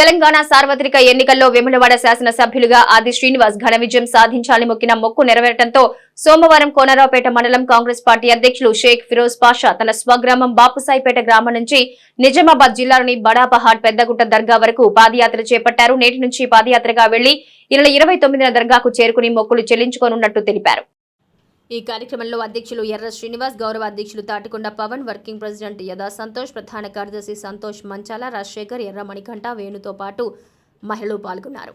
తెలంగాణ సార్వత్రిక ఎన్నికల్లో వెములవాడ శాసనసభ్యులుగా ఆది శ్రీనివాస్ ఘన విజయం సాధించాలని మొక్కిన మొక్కు నెరవేరటంతో సోమవారం కోనరావుపేట మండలం కాంగ్రెస్ పార్టీ అధ్యక్షులు షేక్ ఫిరోజ్ పాషా తన స్వగ్రామం బాపుసాయిపేట గ్రామం నుంచి నిజామాబాద్ జిల్లాలోని బడాపహాడ్ పెద్దగుట్ట దర్గా వరకు పాదయాత్ర చేపట్టారు. నేటి నుంచి పాదయాత్రగా వెళ్ళి ఈ ఇరవై తొమ్మిదిన దర్గాకు చేరుకుని మొక్కులు చెల్లించుకోనున్నట్టు తెలిపారు. ఈ కార్యక్రమంలో అధ్యక్షులు ఎర్ర శ్రీనివాస్ గౌరవ అధ్యక్షులు తాటికొండ పవన్ వర్కింగ్ ప్రెసిడెంట్ యదా సంతోష్ ప్రధాన కార్యదర్శి సంతోష్ మంచాల రాజశేఖర్ ఎర్ర మణికంఠ వేణుతో పాటు మహిళలు పాల్గొన్నారు.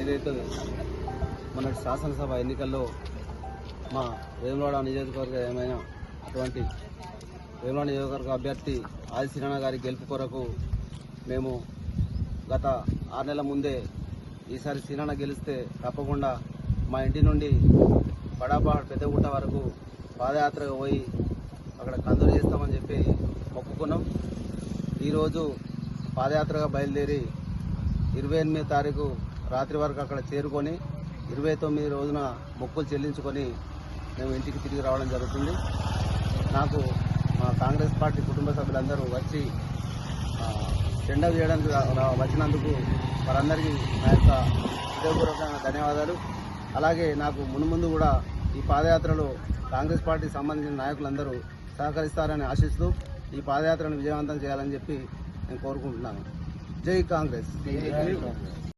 ఏదైతే మన శాసనసభ ఎన్నికల్లో మా వేములవాడ నియోజకవర్గ ఏమైనా అటువంటి వేములవాడ నియోజకవర్గ అభ్యర్థి ఆది శ్రీరణ గారి గెలుపు కొరకు మేము గత ఆరు నెలల ముందే ఈసారి శ్రీరణ గెలిస్తే తప్పకుండా మా ఇంటి నుండి బడాపహాడ్ పెద్దగుట్ట వరకు పాదయాత్రగా పోయి అక్కడ కందులు చేస్తామని చెప్పి మొక్కుకున్నాం. ఈరోజు పాదయాత్రగా బయలుదేరి ఇరవై ఎనిమిది తారీఖు రాత్రి వరకు అక్కడ చేరుకొని ఇరవై తొమ్మిది రోజున మొక్కులు చెల్లించుకొని మేము ఇంటికి తిరిగి రావడం జరుగుతుంది. నాకు మా కాంగ్రెస్ పార్టీ కుటుంబ సభ్యులందరూ వచ్చి ఆ, జెండా చేయడానికి వచ్చినందుకు వారందరికీ నా యొక్క హృదయపూర్వకమైన ధన్యవాదాలు. అలాగే నాకు మునుముందు కూడా ఈ పాదయాత్రలో కాంగ్రెస్ పార్టీకి సంబంధించిన నాయకులందరూ సహకరిస్తారని ఆశిస్తూ ఈ పాదయాత్రను విజయవంతం చేయాలని చెప్పి నేను కోరుకుంటున్నాను. జై కాంగ్రెస్.